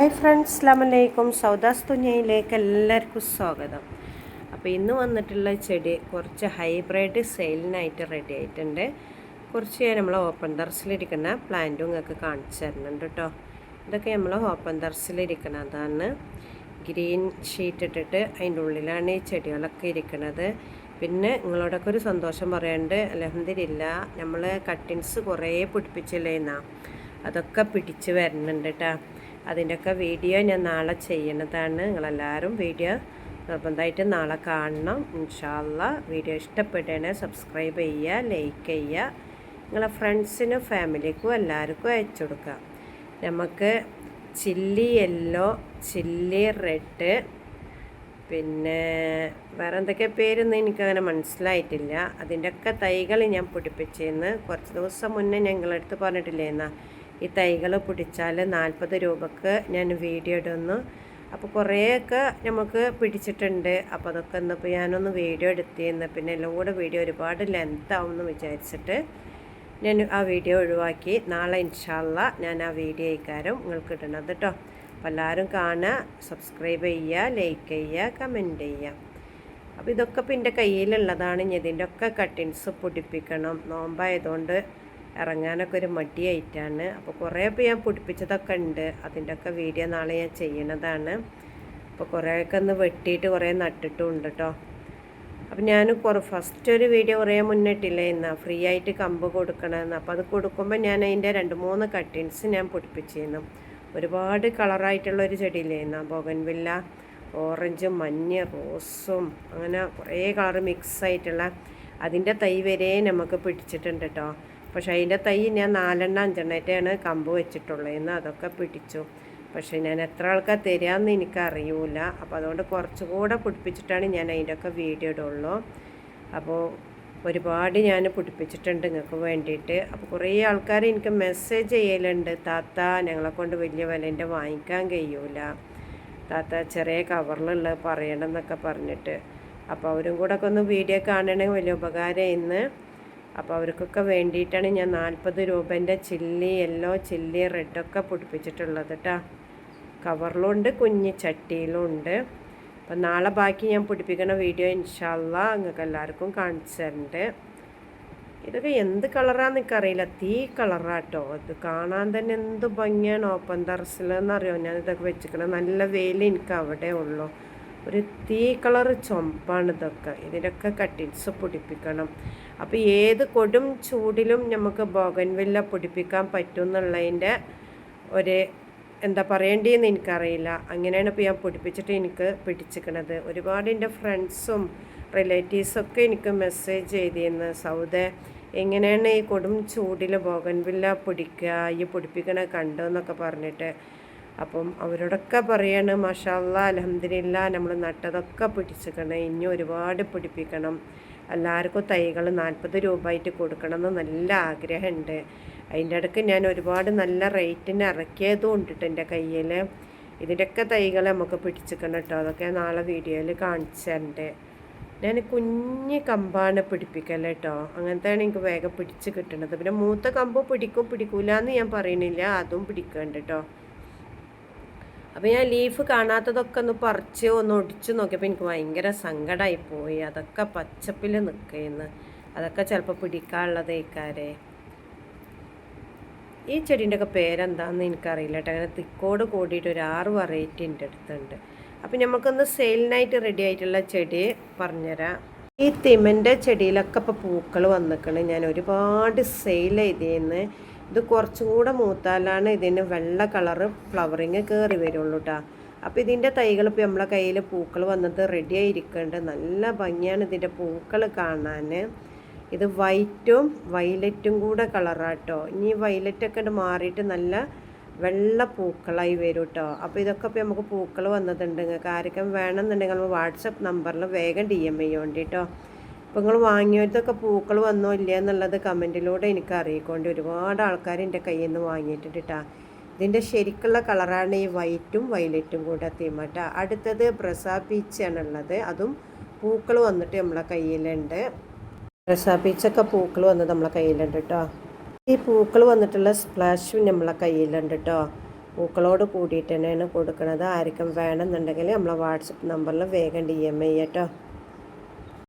Hi friends അസ്ലാമലൈക്കും സൗദാസ് തുഞ്ഞയിലേക്ക് എല്ലാവർക്കും സ്വാഗതം. അപ്പോൾ ഇന്ന് വന്നിട്ടുള്ള ചെടി കുറച്ച് ഹൈബ്രിഡ് സെയിലിനായിട്ട് റെഡി ആയിട്ടുണ്ട്. കുറച്ച് നമ്മൾ ഓപ്പൺ ദർസിലിരിക്കുന്ന പ്ലാന്റും നിങ്ങൾക്ക് കാണിച്ചു തരുന്നുണ്ട് കേട്ടോ. ഇതൊക്കെ നമ്മൾ ഓപ്പൺ ദർസിലിരിക്കുന്നതാണ് ഗ്രീൻ ഷീറ്റ് ഇട്ടിട്ട് അതിന്റെ ഉള്ളിലാണ് ഈ ചെടികളൊക്കെ ഇരിക്കുന്നത്. പിന്നെ നിങ്ങളോടൊക്കെ ഒരു സന്തോഷം പറയാണ്ട് അലഹദില്ല നമ്മൾ കട്ടിങ്സ് കുറേ പിടിപ്പിച്ചില്ലേന്നാ അതൊക്കെ പിടിച്ച് വരുന്നുണ്ട് കേട്ടോ. അതിന്റെയൊക്കെ വീഡിയോ ഞാൻ നാളെ ചെയ്യുന്നതാണ്. നിങ്ങളെല്ലാവരും വീഡിയോ നിർബന്ധമായിട്ട് നാളെ കാണണം. ഇൻഷാല്ല. വീഡിയോ ഇഷ്ടപ്പെട്ടേനെ സബ്സ്ക്രൈബ് ചെയ്യുക ലൈക്ക് ചെയ്യുക. നിങ്ങളെ ഫ്രണ്ട്സിനും ഫാമിലിക്കും എല്ലാവർക്കും അയച്ചു കൊടുക്കുക. നമുക്ക് ചില്ലി യെല്ലോ ചില്ലി റെഡ് പിന്നെ വേറെ എന്തൊക്കെ പേരൊന്നും എനിക്കങ്ങനെ മനസ്സിലായിട്ടില്ല. അതിന്റെയൊക്കെ തൈകൾ ഞാൻ പിടിപ്പിച്ചെന്ന് കുറച്ച് ദിവസം മുന്നേ ഞങ്ങളെടുത്ത് പറഞ്ഞിട്ടില്ലേ എന്നാ ഈ തൈകൾ പിടിച്ചാൽ നാൽപ്പത് രൂപക്ക് ഞാൻ വീഡിയോ ഇടുന്നു. അപ്പോൾ കുറേയൊക്കെ നമുക്ക് പിടിച്ചിട്ടുണ്ട്. അപ്പോൾ അതൊക്കെ ഇന്നിപ്പോൾ ഞാനൊന്ന് വീഡിയോ എടുത്തിരുന്നു. പിന്നെ എല്ലാം കൂടെ വീഡിയോ ഒരുപാട് ലെങ്ത് ആവുമെന്ന് വിചാരിച്ചിട്ട് ഞാൻ ആ വീഡിയോ ഒഴിവാക്കി. നാളെ ഇൻഷാല്ല ഞാൻ ആ വീഡിയോ ഇക്കാരം നിങ്ങൾക്ക് ഇടണത് കേട്ടോ അപ്പോൾ എല്ലാവരും കാണുക സബ്സ്ക്രൈബ് ചെയ്യുക ലൈക്ക് ചെയ്യുക കമന്റ് ചെയ്യുക. അപ്പോൾ ഇതൊക്കെ ഇപ്പം എന്റെ കയ്യിലുള്ളതാണ്. ഇതിന്റെ ഒക്കെ കട്ടിങ്സ് പൊടിപ്പിക്കണം. നോമ്പായതുകൊണ്ട് ഇറങ്ങാനൊക്കെ ഒരു മടിയായിട്ടാണ് അപ്പോൾ കുറേ ഇപ്പോൾ ഞാൻ പൊടിപ്പിച്ചതൊക്കെ ഉണ്ട്. അതിന്റെ ഒക്കെ വീഡിയോ നാളെ ഞാൻ ചെയ്യണതാണ് അപ്പോൾ കുറേയൊക്കെ ഒന്ന് വെട്ടിയിട്ട് കുറേ നട്ടിട്ടും ഉണ്ട് കേട്ടോ അപ്പം ഞാൻ കുറേ ഫസ്റ്റ് ഒരു വീഡിയോ കുറേ മുന്നിട്ടില്ലേ ഇന്ന് ഫ്രീ ആയിട്ട് കമ്പ് കൊടുക്കണമെന്ന് അപ്പോൾ അത് കൊടുക്കുമ്പോൾ ഞാൻ അതിന്റെ രണ്ട് മൂന്ന് കട്ടിൻസ് ഞാൻ പൊടിപ്പിച്ചിരുന്നു ഒരുപാട് കളറായിട്ടുള്ള ഒരു ചെടിയില്ലായിരുന്നു ആ ബോഗൻവില്ല ഓറഞ്ചും മഞ്ഞ റോസും അങ്ങനെ കുറേ കളർ മിക്സ് ആയിട്ടുള്ള അതിന്റെ തൈ വരെ നമുക്ക് പിടിച്ചിട്ടുണ്ട് കേട്ടോ പക്ഷേ അതിന്റെ തൈ ഞാൻ നാലെണ്ണം അഞ്ചെണ്ണമായിട്ടാണ് കമ്പ് വെച്ചിട്ടുള്ളത്. എന്ന് അതൊക്കെ പിടിച്ചു. പക്ഷേ ഞാൻ എത്ര ആൾക്കാർ തരാമെന്ന് എനിക്കറിയൂല. അപ്പോൾ അതുകൊണ്ട് കുറച്ചുകൂടെ പിടിപ്പിച്ചിട്ടാണ് ഞാൻ അതിന്റെയൊക്കെ വീഡിയോ ഇടുള്ളൂ. അപ്പോൾ ഒരുപാട് ഞാൻ പിടിപ്പിച്ചിട്ടുണ്ട് നിങ്ങൾക്ക് വേണ്ടിയിട്ട്. അപ്പോൾ കുറേ ആൾക്കാർ എനിക്ക് മെസ്സേജ് ചെയ്യലുണ്ട്. താത്ത ഞങ്ങളെ കൊണ്ട് വലിയ വിലേന്റെ വാങ്ങിക്കാൻ കഴിയൂല. താത്ത ചെറിയ കവറിലുള്ള പറയണം എന്നൊക്കെ പറഞ്ഞിട്ട്. അപ്പോൾ അവരും കൂടെ ഒക്കെ ഒന്ന് വീഡിയോ കാണണമെങ്കിൽ വലിയ ഉപകാരം ഇന്ന് അപ്പോൾ അവർക്കൊക്കെ വേണ്ടിയിട്ടാണ് ഞാൻ നാൽപ്പത് രൂപേന്റെ ചില്ലി യെല്ലോ ചില്ലി റെഡൊക്കെ പൊടിപ്പിച്ചിട്ടുള്ളത് കേട്ടോ കവറിലുണ്ട് കുഞ്ഞ് ചട്ടിയിലും ഉണ്ട്. അപ്പം നാളെ ബാക്കി ഞാൻ പൊടിപ്പിക്കുന്ന വീഡിയോ ഇൻഷാല്ല നിങ്ങൾക്ക് എല്ലാവർക്കും കാണിച്ചു തരുന്നുണ്ട് ഇതൊക്കെ എന്ത് കളറാന്ന് എനിക്കറിയില്ല. തീ കളറാട്ടോ ഇത് കാണാൻ തന്നെ എന്ത് ഭംഗിയാണ്. ഓപ്പൺ ഞാൻ ഇതൊക്കെ വെച്ചിരിക്കണം നല്ല വെയിൽ എനിക്ക് അവിടെ ഉള്ളൂ. ഒരു തീ കളർ ചുമപ്പാണ് ഇതൊക്കെ. ഇതിനൊക്കെ കട്ടിൽസ് പൊടിപ്പിക്കണം. അപ്പോൾ ഏത് കൊടും ചൂടിലും നമുക്ക് ബോഗൻവില്ല പൊടിപ്പിക്കാൻ പറ്റും എന്നുള്ളതിന്റെ ഒരു എന്താ പറയേണ്ടതെന്ന് എനിക്കറിയില്ല. അങ്ങനെയാണ് ഇപ്പോൾ ഞാൻ പൊടിപ്പിച്ചിട്ട് എനിക്ക് പിടിച്ചിക്കണത്. ഒരുപാട് എന്റെ ഫ്രണ്ട്സും റിലേറ്റീവ്സൊക്കെ എനിക്ക് മെസ്സേജ് ചെയ്തിരുന്നു. സൗദ എങ്ങനെയാണ് ഈ കൊടും ചൂടിൽ ബോഗൻവില്ല പൊടിക്കുക ഈ പൊടിപ്പിക്കണ കണ്ടെന്നൊക്കെ പറഞ്ഞിട്ട്. അപ്പം അവരോടൊക്കെ പറയാണ് മഷാല്ല അലഹമില്ല നമ്മൾ നട്ടതൊക്കെ പിടിച്ചിക്കണം ഇനി ഒരുപാട് പിടിപ്പിക്കണം. എല്ലാവർക്കും തൈകൾ നാൽപ്പത് രൂപ ആയിട്ട് കൊടുക്കണം എന്ന് നല്ല ആഗ്രഹമുണ്ട്. അതിന്റെ ഇടയ്ക്ക് ഞാൻ ഒരുപാട് നല്ല റേറ്റിന് ഇറക്കിയതും ഉണ്ടിട്ട് എന്റെ കയ്യിൽ ഇതിന്റെയൊക്കെ തൈകൾ നമുക്ക് പിടിച്ചിക്കണം കേട്ടോ അതൊക്കെ നാളെ വീഡിയോയിൽ കാണിച്ചിട്ടുണ്ട് ഞാൻ കുഞ്ഞ് കമ്പാണ് പിടിപ്പിക്കൽ കേട്ടോ അങ്ങനത്തെയാണ് എനിക്ക് വേഗം പിടിച്ച് കിട്ടുന്നത് പിന്നെ മൂത്ത കമ്പ് പിടിക്കും പിടിക്കൂല എന്ന് ഞാൻ പറയുന്നില്ല അതും പിടിക്കേണ്ട കേട്ടോ അപ്പോൾ ഞാൻ ലീഫ് കാണാത്തതൊക്കെ ഒന്ന് പറിച്ച് ഒന്ന് ഒടിച്ച് നോക്കിയപ്പോൾ എനിക്ക് ഭയങ്കര സങ്കടമായി പോയി. അതൊക്കെ പച്ചപ്പിൽ നിൽക്കുന്നു അതൊക്കെ ചിലപ്പോൾ പിടിക്കാനുള്ളതേക്കാരെ ഈ ചെടീന്റെ ഒക്കെ പേരെന്താണെന്ന് എനിക്കറിയില്ല കേട്ടോ അങ്ങനെ തിക്കോട് കൂടിയിട്ട് ഒരു ആറ് വെറൈറ്റി എന്റെ അടുത്തുണ്ട്. അപ്പം നമുക്കൊന്ന് സെയിലിനായിട്ട് റെഡി ആയിട്ടുള്ള ചെടി പറഞ്ഞുതരാം ഈ തിമന്റെ ചെടിയിലൊക്കെ ഇപ്പോൾ പൂക്കൾ വന്നിക്കണ്. ഞാൻ ഒരുപാട് സെയിൽ ചെയ്തേന്ന്. ഇത് കുറച്ചും കൂടെ മൂത്താലാണ് ഇതിന് വെള്ള കളറ് ഫ്ലവറിങ് കയറി വരുള്ളൂ കേട്ടോ അപ്പോൾ ഇതിന്റെ തൈകൾ ഇപ്പോൾ നമ്മളെ കയ്യിൽ പൂക്കൾ വന്നത് റെഡി ആയിരിക്കുന്നുണ്ട് നല്ല ഭംഗിയാണ് ഇതിന്റെ പൂക്കൾ കാണാൻ ഇത് വൈറ്റും വൈലറ്റും കൂടെ കളറാട്ടോ ഇനി വൈലറ്റൊക്കെ മാറിയിട്ട് നല്ല വെള്ള പൂക്കളായി വരും കേട്ടോ അപ്പോൾ ഇതൊക്കെ ഇപ്പോൾ നമുക്ക് പൂക്കൾ വന്നതുണ്ട് നിങ്ങൾക്ക് വേണമെന്നുണ്ടെങ്കിൽ നമ്മൾ വാട്സപ്പ് നമ്പറിൽ വേഗം ഡി എം ചെയ്യേണ്ടി കേട്ടോ അപ്പോൾ നിങ്ങൾ വാങ്ങിയവർക്കൊക്കെ പൂക്കൾ വന്നോ ഇല്ല എന്നുള്ളത് കമന്റിലൂടെ എനിക്ക് അറിയിക്കൊണ്ട് ഒരുപാട് ആൾക്കാർ എന്റെ കയ്യിൽ നിന്ന് വാങ്ങിയിട്ടുണ്ട് കേട്ടോ ഇതിന്റെ ശരിക്കുള്ള കളറാണ് ഈ വൈറ്റും വയലറ്റും കൂടെ തീം കേട്ടോ അടുത്തത് ബ്രസ പീച്ചാണുള്ളത്. അതും പൂക്കൾ വന്നിട്ട് നമ്മളെ കയ്യിലുണ്ട്. ബ്രസ പീച്ചൊക്കെ പൂക്കൾ വന്ന് നമ്മളെ കയ്യിലുണ്ട് കേട്ടോ ഈ പൂക്കൾ വന്നിട്ടുള്ള സ്പ്ലാഷും നമ്മളെ കയ്യിലുണ്ട് കേട്ടോ പൂക്കളോട് കൂടിയിട്ട് തന്നെയാണ് കൊടുക്കുന്നത് ആർക്കും വേണമെന്നുണ്ടെങ്കിൽ നമ്മളെ വാട്സപ്പ് നമ്പറിൽ വേഗം ഡി എം ചെയ്യട്ടോ